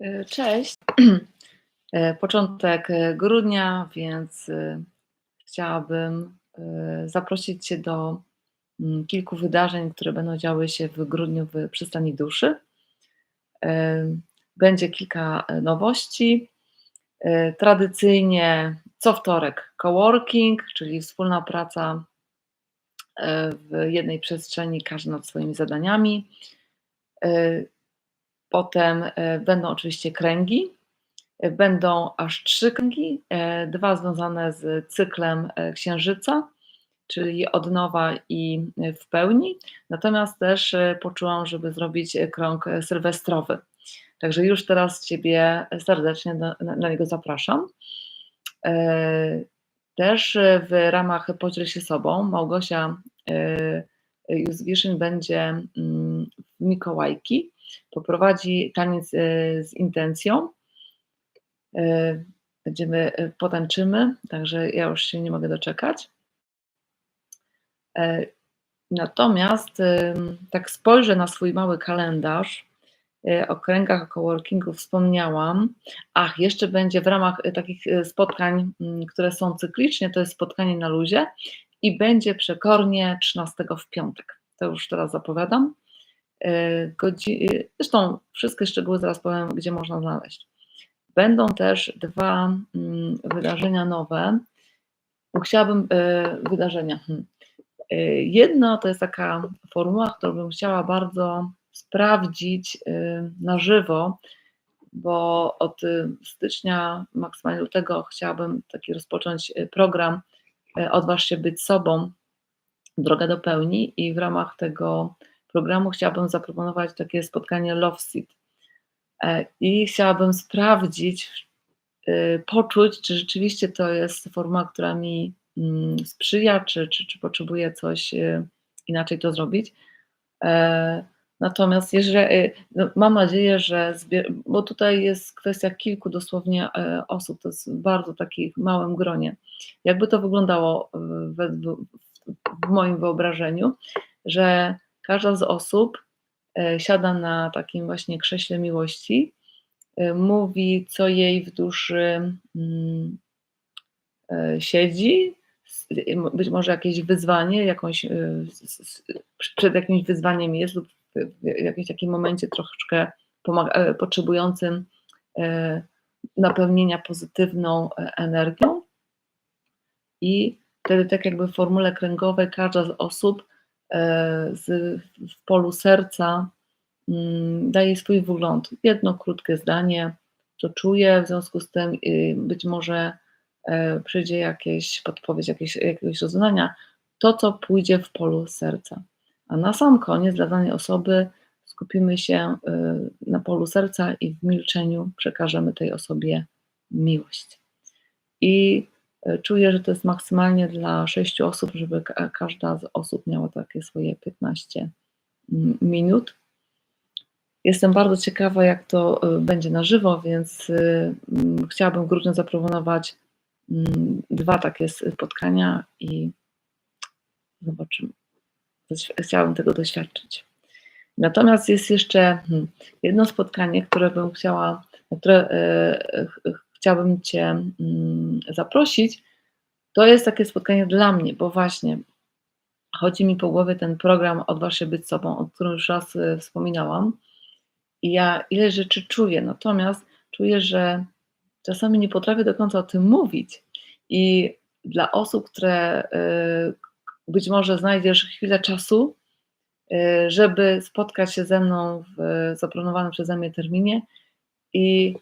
E, Cześć. E, Początek e, grudnia, więc chciałabym zaprosić Cię do mm, kilku wydarzeń, które będą działy się w grudniu w Przystani Duszy. Będzie kilka nowości. Tradycyjnie co wtorek coworking, czyli wspólna praca w jednej przestrzeni, każdy nad swoimi zadaniami. Potem e, będą oczywiście kręgi. E, Będą aż trzy kręgi, e, dwa związane z cyklem księżyca, czyli od nowa i w pełni. Natomiast też poczułam, żeby zrobić krąg sylwestrowy. Także już teraz Ciebie serdecznie na, na niego zapraszam. Też w ramach Podziel się sobą Małgosia Józwiszyn będzie mm, w Mikołajki. Poprowadzi taniec e, z intencją. E, Będziemy, e, potańczymy, także ja już się nie mogę doczekać. Natomiast tak spojrzę na swój mały kalendarz. O kręgach coworkingu wspomniałam. Ach, jeszcze będzie w ramach takich spotkań, mm, które są cyklicznie, to jest spotkanie na luzie i będzie przekornie 13 w piątek. To już teraz zapowiadam. E, Godzi... e, Zresztą wszystkie szczegóły zaraz powiem, gdzie można znaleźć. Będą też dwa mm, wydarzenia nowe. Chciałabym e, wydarzenia. hmm. Jedno to jest taka formuła, którą bym chciała bardzo sprawdzić na żywo, bo od stycznia, maksymalnie lutego chciałabym taki rozpocząć program Odważ się być sobą, droga do pełni i w ramach tego programu chciałabym zaproponować takie spotkanie Love Seat. E, I chciałabym sprawdzić, y, poczuć, czy rzeczywiście to jest formuła, która mi mm, sprzyja, czy, czy, czy potrzebuję coś y, inaczej to zrobić. E, Natomiast jeżeli, y, no, mam nadzieję, że, bo tutaj jest kwestia kilku dosłownie e, osób, to jest w bardzo takich małym gronie. Jakby to wyglądało w, w moim wyobrażeniu, że każda z osób e, siada na takim właśnie krześle miłości, e, mówi, co jej w duszy mm, e, siedzi, być może jakieś wyzwanie, jakąś, przed jakimś wyzwaniem jest lub w jakimś takim momencie troszeczkę pomaga, potrzebującym napełnienia pozytywną energią. I wtedy tak jakby w formule kręgowej każda z osób z, w polu serca mm, daje swój wgląd. Jedno krótkie zdanie, co czuję, w związku z tym y, być może e, przyjdzie jakieś podpowiedź, jakieś, jakiegoś rozwiązania, to co pójdzie w polu serca. A na sam koniec dla danej osoby skupimy się y, na polu serca i w milczeniu przekażemy tej osobie miłość. I e, czuję, że to jest maksymalnie dla sześciu osób, żeby ka- każda z osób miała takie swoje 15 mm, minut. Jestem bardzo ciekawa, jak to y, będzie na żywo, więc mm, chciałabym w grudniu zaproponować mm, dwa takie spotkania i zobaczymy. Chciałabym tego doświadczyć. Natomiast jest jeszcze hmm, jedno spotkanie, które bym chciała, które e, chciałabym Cię mm, zaprosić. To jest takie spotkanie dla mnie, bo właśnie chodzi mi po głowie ten program Odważ się być sobą, o którym już raz e, wspominałam. I ja ile rzeczy czuję, natomiast czuję, że czasami nie potrafię do końca o tym mówić. I dla osób, które y, być może znajdziesz chwilę czasu, y, żeby spotkać się ze mną w zaplanowanym przeze mnie terminie i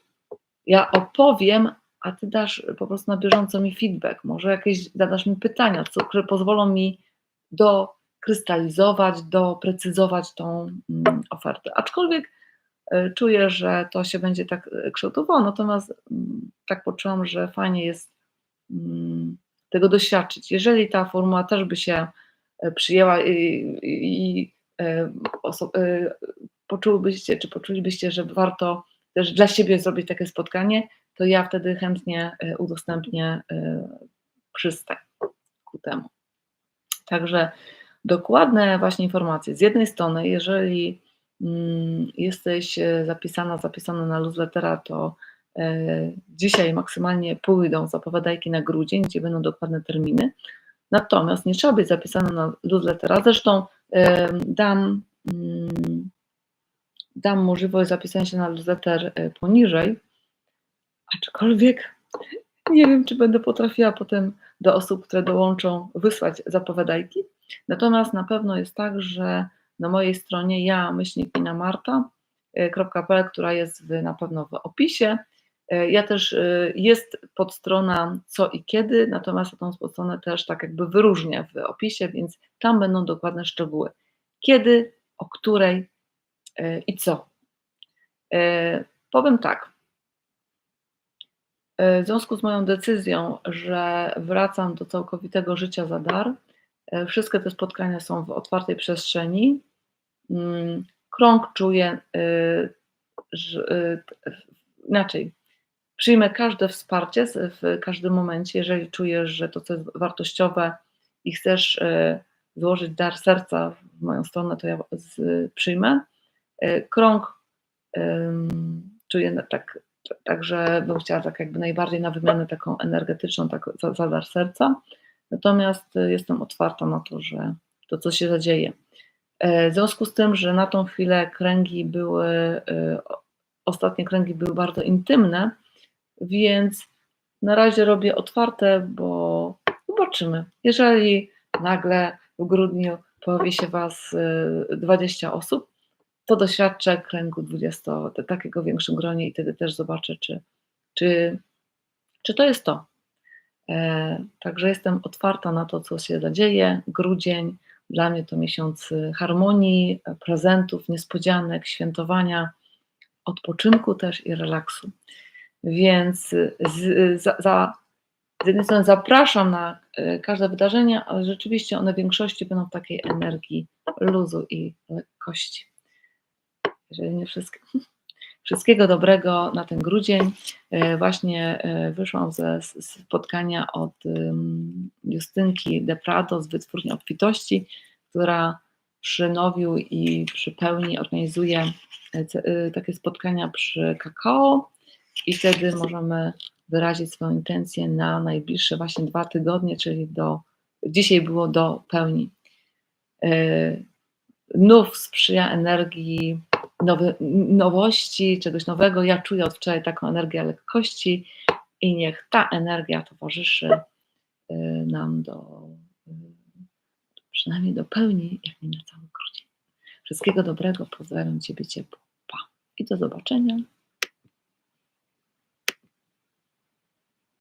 ja opowiem, a ty dasz po prostu na bieżąco mi feedback, może jakieś zadasz mi pytania, co, które pozwolą mi dokrystalizować, doprecyzować tą mm, ofertę. Aczkolwiek y, czuję, że to się będzie tak y, kształtowało, natomiast mm, tak poczułam, że fajnie jest mm, tego doświadczyć. Jeżeli ta formuła też by się e, przyjęła i, i, i e, e, poczułybyście, czy poczulibyście, że warto też dla siebie zrobić takie spotkanie, to ja wtedy chętnie e, udostępnię e, przystań ku temu. Także dokładne właśnie informacje. Z jednej strony, jeżeli mm, jesteś e, zapisana, zapisana na newslettera, to e, dzisiaj maksymalnie pójdą zapowiadajki na grudzień, gdzie będą dokładne terminy. Natomiast nie trzeba być zapisana na newslettera. Zresztą e, dam, mm, dam możliwość zapisania się na newsletter e, poniżej, aczkolwiek nie wiem, czy będę potrafiła potem do osób, które dołączą, wysłać zapowiadajki. Natomiast na pewno jest tak, że na mojej stronie ja, Marta.pl, która jest w, na pewno w opisie. e, Ja też jest podstrona co i kiedy, natomiast tą podstronę też tak jakby wyróżnię w opisie, więc tam będą dokładne szczegóły. Kiedy, o której i co. E, Powiem tak. E, W związku z moją decyzją, że wracam do całkowitego życia za dar, e, wszystkie te spotkania są w otwartej przestrzeni. Mm, Krąg czuję, inaczej, przyjmę każde wsparcie w każdym momencie, jeżeli czujesz, że to, co jest wartościowe i chcesz złożyć dar serca w moją stronę, to ja przyjmę. Y, Krąg czuję tak, także bym chciała tak jakby najbardziej na wymianę taką energetyczną, tak za, za dar serca. Natomiast y, jestem otwarta na to, że to, co się zadzieje. E, W związku z tym, że na tą chwilę kręgi były, y, ostatnie kręgi były bardzo intymne, więc na razie robię otwarte, bo zobaczymy. Jeżeli nagle w grudniu pojawi się Was y, 20 osób, to doświadczę kręgu 20, te- takiego większym gronie i wtedy też zobaczę, czy, czy, czy to jest to. E, Także jestem otwarta na to, co się zadzieje. Grudzień dla mnie to miesiąc y, harmonii, e, prezentów, niespodzianek, świętowania, odpoczynku też i relaksu. Więc z, za, za, z jednej strony zapraszam na każde wydarzenia, ale rzeczywiście one w większości będą w takiej energii luzu i lekkości. Jeżeli nie wszystkie. Wszystkiego dobrego na ten grudzień. E, Właśnie e, wyszłam ze spotkania od Justynki De Prado z Wytwórni Obfitości, która przy Nowiu i przy Pełni organizuje e, e, takie spotkania przy kakao i wtedy możemy wyrazić swoją intencję na najbliższe właśnie dwa tygodnie, czyli do, dzisiaj było do Pełni. Nów sprzyja energii nowy, nowości, czegoś nowego. Ja czuję od wczoraj taką energię lekkości i niech ta energia towarzyszy y, nam do y, przynajmniej do pełni, jak nie na cały grudzień. Wszystkiego dobrego, pozdrawiam Ciebie ciepło. Pa. I do zobaczenia